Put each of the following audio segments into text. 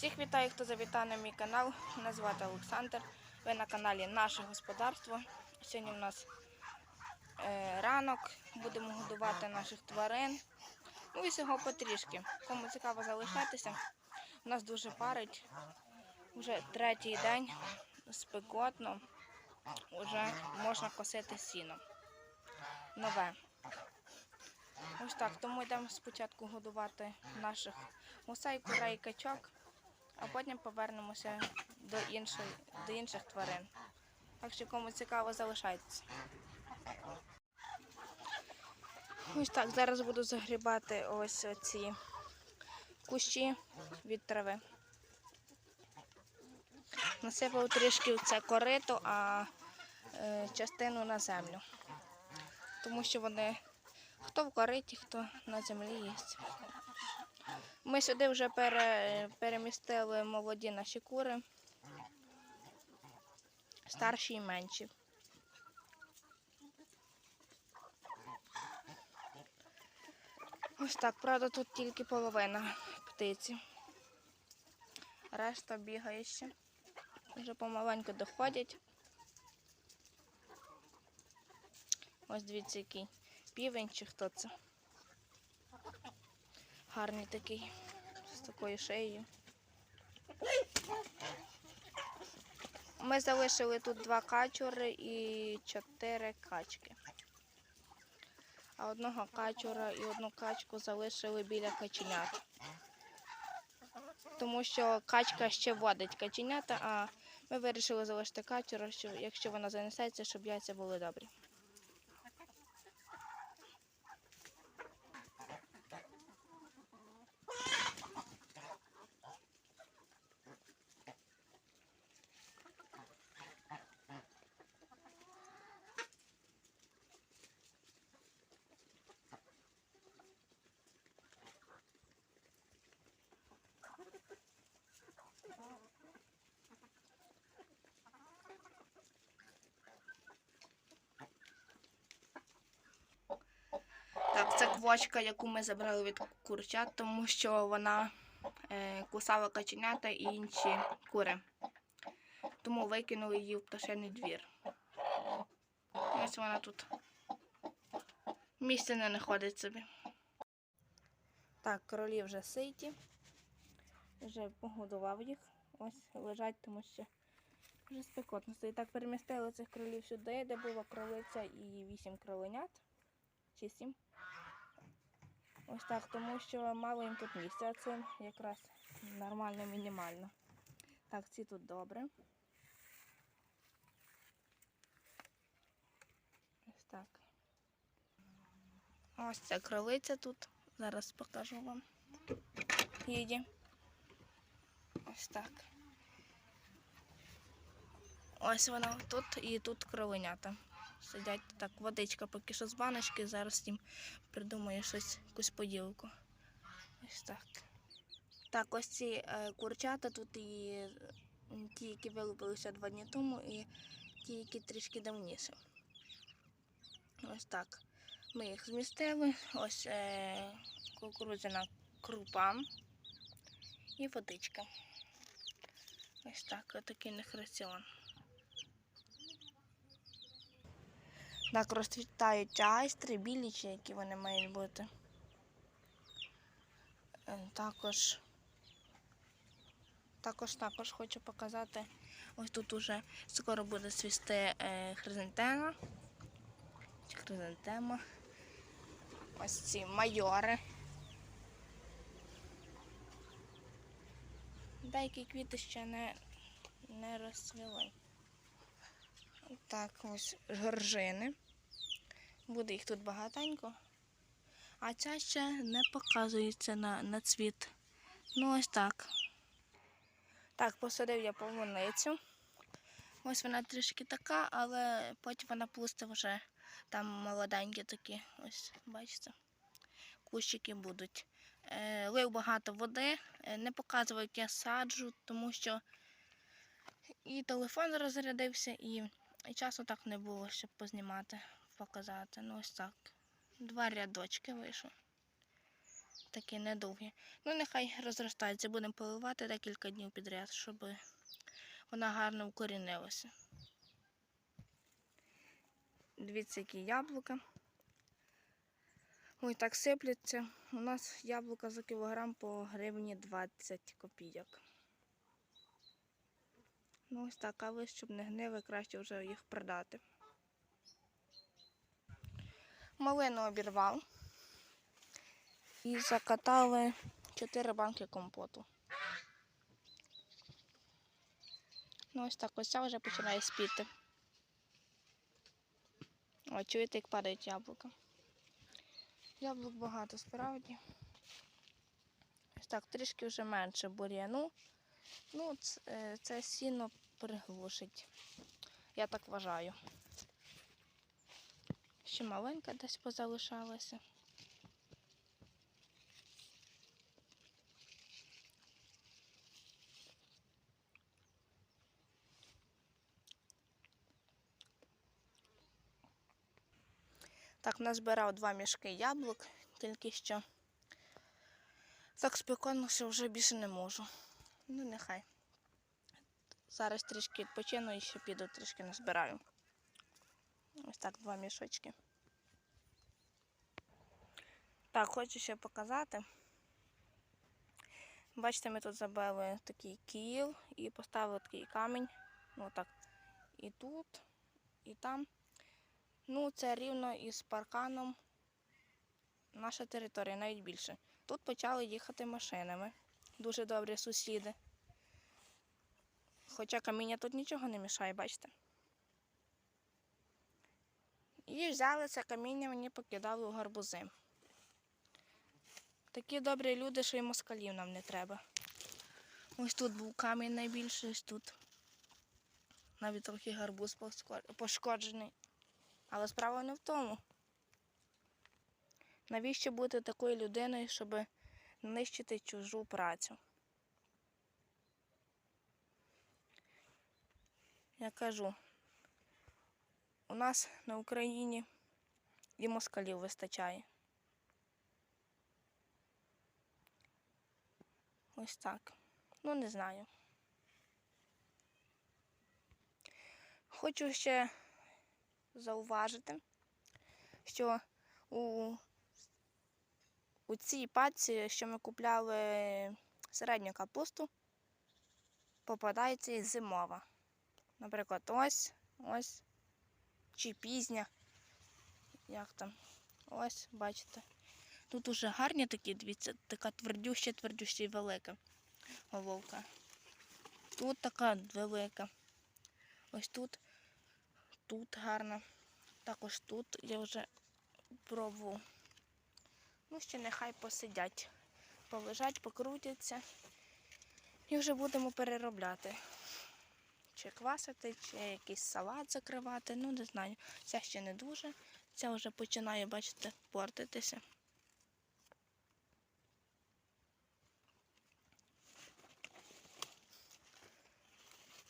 Всіх вітаю, хто завітав на мій канал. Мене звати Олександр. Ви на каналі Наше Господарство. Сьогодні у нас е, ранок. Будемо годувати наших тварин. Ну і всього потрішки. Кому цікаво залишатися, у нас дуже парить. Вже третій день спекотно. Вже можна косити сіно. Нове. Ось так, тому йдемо спочатку годувати наших гусей, курей, качок, а потім повернемося до, іншої, до інших тварин. Так що кому цікаво, залишайтеся. Ось так, зараз буду загрібати ось ці кущі від трави. Насипав трішки в це корито, а е, частину на землю. Тому що вони хто в кориті, хто на землі їсть. Ми сюди вже пере, перемістили молоді наші кури, старші і менші. Ось так, правда, тут тільки половина птиці. Решта бігає ще. Вже помаленьку доходять. Ось дивіться, який півень чи хто це. Гарний такий, з такою шиєю. Ми залишили тут два качури і чотири качки. А одного качура і одну качку залишили біля каченят. Тому що качка ще водить каченята, а ми вирішили залишити качура, якщо вона занесеться, щоб яйця були добрі. Так, яку ми забрали від курчат, тому що вона е, кусала каченята і інші кури. Тому викинули її в пташиний двір. Ось вона тут. Місця не знаходить собі. Так, королі вже ситі. Вже погодував їх. Ось лежать, тому що вже спекотно стоїть. Так, перемістили цих кролів сюди, де була кролиця і вісім кроленят. Чи сім. Ось так, тому що мало їм тут місця, а це якраз нормально, мінімально. Так, ці тут добре. Ось так. Ось ця кролиця тут. Зараз покажу вам. Їді. Ось так. Ось вона тут і тут кроленята. Сидять так, водичка поки що з баночки, зараз їм придумаю щось, якусь поділку. Ось так. Так, ось ці е, курчата тут і ті, які вилупилися два дні тому, і ті, які трішки давніше. Ось так. Ми їх змістили. Ось е, кукурудзяна крупа і водичка. Ось так, отакий них раціон. Так, розцвітають айстри, білі чи які вони мають бути. Е, Також, також, також хочу показати. Ось тут уже скоро буде свісти е, хризантема. Чи хризантема. Ось ці майори. Деякі квіти ще не, не розцвіли. Так, ось жоржини. Буде їх тут багатенько. А ця ще не показується на, на цвіт. Ну, ось так. Так, посадив я полуницю. Ось вона трішки така, але потім вона пусте вже там молоденькі такі. Ось, бачите, кущики будуть. Е, лив багато води, е, не показував, як я саджу, тому що і телефон розрядився, і і часу так не було, щоб познімати, показати. Ну ось так. Два рядочки вийшло. такі недовгі. Ну, нехай розростається, будемо поливати декілька днів підряд, щоб вона гарно укорінилася. Дивіться, які яблука. Ой, так сипляться. У нас яблука за кілограм по гривні 20 копійок. Ну, ось так, але щоб не гнили, краще вже їх продати. Малину обірвав і закатали 4 банки компоту. Ну, ось так, ось ця вже починає спіти. О, чуєте, як падають яблука. Яблук багато справді. Ось так, трішки вже менше бур'яну. Ну, е, це сіно приглушить. Я так вважаю. Ще маленька десь позалишалася. Так, назбирав два мішки яблук, тільки що. Так спекотно, що вже більше не можу. Ну, нехай. Зараз трішки відпочину і ще піду трішки назбираю. Ось так, два мішочки. Так, хочу ще показати. Бачите, ми тут забили такий кіл і поставили такий камінь. Ну так. І тут, і там. Ну, це рівно із парканом наша територія, навіть більше. Тут почали їхати машинами. Дуже добрі сусіди. Хоча каміння тут нічого не мішає, бачите? І взяли це каміння, мені покидали у гарбузи. Такі добрі люди, що й москалів нам не треба. Ось тут був камінь найбільший, ось тут. Навіть трохи гарбуз пошкоджений. Але справа не в тому. Навіщо бути такою людиною, щоб нищити чужу працю? Я кажу, у нас на Україні і москалів вистачає. Ось так. Ну, не знаю. Хочу ще зауважити, що у, у цій паці, що ми купляли середню капусту, попадається і зимова. Наприклад, ось, ось, чи пізня. Як там? Ось, бачите. Тут уже гарні такі, дивіться, така твердюща, твердюща і велика головка. Тут така велика. Ось тут, тут гарна. Також тут я вже пробував. Ну, ще нехай посидять, полежать, покрутяться. І вже будемо переробляти. Чи квасити, чи якийсь салат закривати, ну не знаю. Ця ще не дуже. Ця вже починає, бачите, портитися.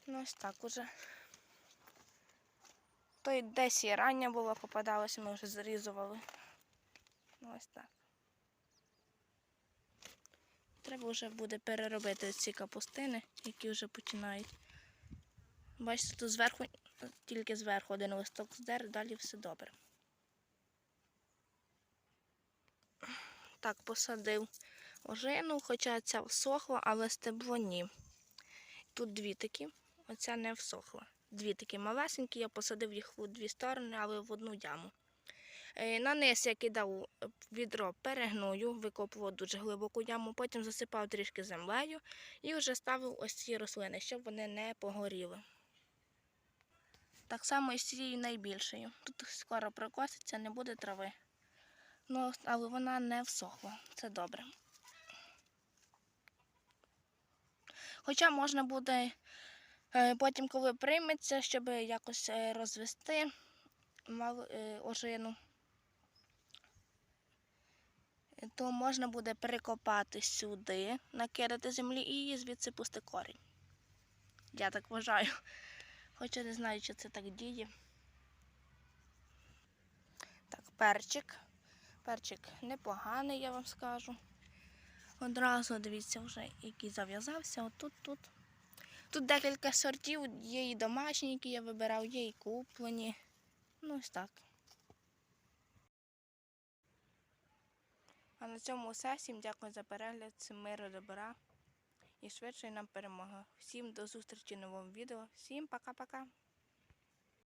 Ну, ось так уже. То й десь і рання була, попадалася, ми вже зарізували. Ну, ось так. Треба вже буде переробити ці капустини, які вже починають. Бачите, тут зверху, тільки зверху один листок здер, далі все добре. Так, посадив ожину, хоча ця всохла, але стебло ні. Тут дві такі, оця не всохла. Дві такі малесенькі, я посадив їх у дві сторони, але в одну яму. Е, На низ я кидав відро перегною, викопував дуже глибоку яму, потім засипав трішки землею і вже ставив ось ці рослини, щоб вони не погоріли. Так само і з цією найбільшою. Тут скоро прокоситься, не буде трави. Ну, але вона не всохла. Це добре. Хоча можна буде е, потім, коли прийметься, щоб якось е, розвести е, ожину, е, то можна буде перекопати сюди, накидати землі і звідси пусти корінь. Я так вважаю. Хоча не знаю, чи це так діє. Так, перчик. Перчик непоганий, я вам скажу. Одразу дивіться вже, який зав'язався. Отут тут. Тут декілька сортів, є і домашні, які я вибирав, є і куплені. Ну, ось так. А на цьому все. Всім дякую за перегляд. Миру, добра і швидшої нам перемоги. Всім до зустрічі в новому відео. Всім пока-пока.